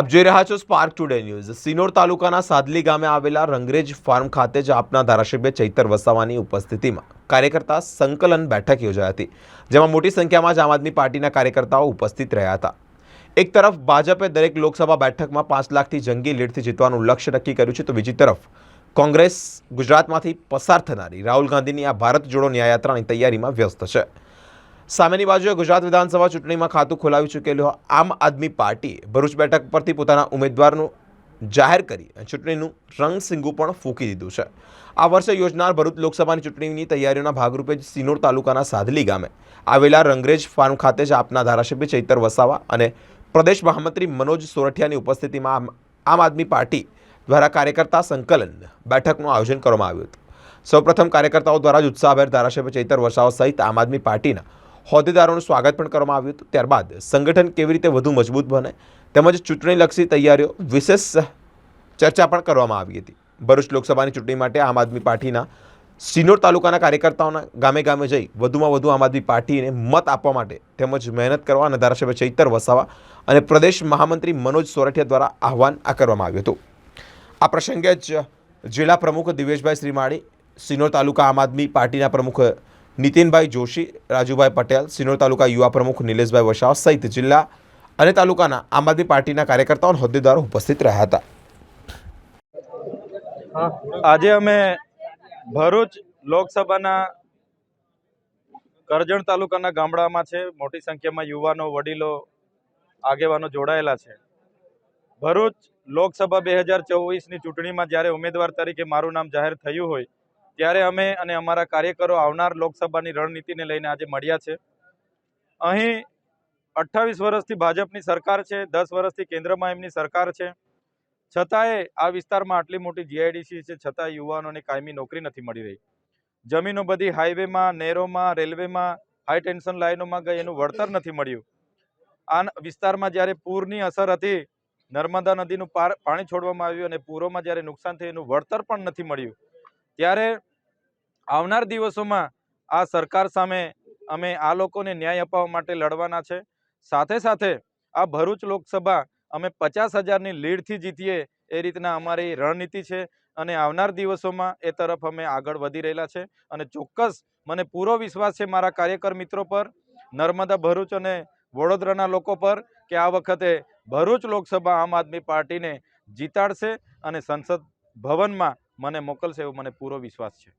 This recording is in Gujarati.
આપ જોઈ રહ્યા છો સ્પાર્ક ટુડે ન્યૂઝ સિનોર તાલુકાના સાદલી ગામે આવેલા રંગરેજ ફાર્મ ખાતે જ આપના ધારાસભ્ય ચૈતર વસાવાની ઉપસ્થિતિમાં કાર્યકર્તા સંકલન બેઠક યોજાઈ હતી, જેમાં મોટી સંખ્યામાં જ આમ આદમી પાર્ટીના કાર્યકર્તાઓ ઉપસ્થિત રહ્યા હતા. એક તરફ ભાજપે દરેક લોકસભા બેઠકમાં પાંચ લાખથી જંગી લીડથી જીતવાનું લક્ષ્ય નક્કી કર્યું છે, તો બીજી તરફ કોંગ્રેસ ગુજરાતમાંથી પસાર થનારી રાહુલ ગાંધીની આ ભારત જોડો ન્યાયયાત્રાની તૈયારીમાં વ્યસ્ત છે. સામેની બાજુએ ગુજરાત વિધાનસભા ચૂંટણીમાં ખાતું ખોલાવી ચૂકેલું આમ આદમી પાર્ટીએ ભરૂચ બેઠક પરથી પોતાના ઉમેદવારનું જાહેર કરી ચૂંટણીનું રંગ સિંગું પણ ફૂંકી દીધું છે. આ વર્ષે યોજનાર ભરૂચ લોકસભાની ચૂંટણીની તૈયારીઓના ભાગરૂપે સિનોર તાલુકાના સાધલી ગામે આવેલા રંગરેજ ફાર્મ ખાતે જ આપના ધારાસભ્ય ચૈતર વસાવા અને પ્રદેશ મહામંત્રી મનોજ સોરઠિયાની ઉપસ્થિતિમાં આમ આદમી પાર્ટી દ્વારા કાર્યકર્તા સંકલન બેઠકનું આયોજન કરવામાં આવ્યું હતું. સૌપ્રથમ કાર્યકર્તાઓ દ્વારા જ ઉત્સાહભેર ધારાસભ્ય ચૈતર વસાવા સહિત આમ આદમી પાર્ટીના હોદ્દેદારોનું સ્વાગત પણ કરવામાં આવ્યું હતું. ત્યારબાદ સંગઠન કેવી રીતે વધુ મજબૂત બને તેમજ ચૂંટણીલક્ષી તૈયારીઓ વિશેષ ચર્ચા પણ કરવામાં આવી હતી. ભરૂચ લોકસભાની ચૂંટણી માટે આમ આદમી પાર્ટીના સિનોર તાલુકાના કાર્યકર્તાઓના ગામે ગામે જઈ વધુમાં વધુ આમ આદમી પાર્ટીને મત આપવા માટે તેમજ મહેનત કરવા અને ધારાસભ્ય ચૈતર વસાવા અને પ્રદેશ મહામંત્રી મનોજ સોરઠિયા દ્વારા આહવાન આ કરવામાં આવ્યું હતું. આ પ્રસંગે જ જિલ્લા પ્રમુખ દિવેશભાઈ શ્રીમાળી સિનોર તાલુકા આમ આદમી પાર્ટીના પ્રમુખ નીતિનભાઈ જોશી, રાજુભાઈ પટેલ, સિનોર તાલુકા યુવા પ્રમુખ નિલેશભાઈ વસાવ સહિત જિલ્લા અને તાલુકાના આમ આદમી પાર્ટીના કાર્યકર્તાઓ અને હોદ્દેદારો ઉપસ્થિત રહ્યા હતા. આજે અમે ભરૂચ લોકસભાના કરજણ તાલુકાના ગામડામાં છે. મોટી સંખ્યામાં યુવાનો, વડીલો, આગેવાનો જોડાયેલા છે. ભરૂચ લોકસભા બે હજાર ચોવીસની ચૂંટણીમાં જ્યારે ઉમેદવાર તરીકે મારું નામ જાહેર થયું હોય ત્યારે અમે અને અમારા કાર્યકરો આવનાર લોકસભાની રણનીતિને લઈને આજે મળ્યા છે. અહીં અઠ્ઠાવીસ વર્ષથી ભાજપની સરકાર છે, દસ વર્ષથી કેન્દ્રમાં એમની સરકાર છે. છતાંય આ વિસ્તારમાં આટલી મોટી જીઆઈડીસી છે, છતાં યુવાનોને કાયમી નોકરી નથી મળી રહી. જમીનો બધી હાઈવેમાં, નહેરોમાં, રેલવેમાં, હાઈ ટેન્શન લાઇનોમાં ગઈ, એનું વળતર નથી મળ્યું. આ વિસ્તારમાં જ્યારે પૂરની અસર હતી, નર્મદા નદીનું પાણી છોડવામાં આવ્યું અને પૂરોમાં જ્યારે નુકસાન થયું, એનું વળતર પણ નથી મળ્યું. ત્યારે આવનાર દિવસોમાં આ સરકાર સામે અમે આ લોકોને ન્યાય અપાવવા માટે લડવાના છે. સાથે સાથે આ ભરૂચ લોકસભા અમે પચાસ હજારની લીડથી જીતીએ એ રીતના અમારી રણનીતિ છે અને આવનાર દિવસોમાં એ તરફ અમે આગળ વધી રહેલા છે. અને ચોક્કસ મને પૂરો વિશ્વાસ છે મારા કાર્યકર મિત્રો પર, નર્મદા ભરૂચ અને વડોદરાના લોકો પર કે આ વખતે ભરૂચ લોકસભા આમ આદમી પાર્ટીને જીતાડશે અને સંસદ ભવનમાં મને મોકલશે એવો મને પૂરો વિશ્વાસ છે.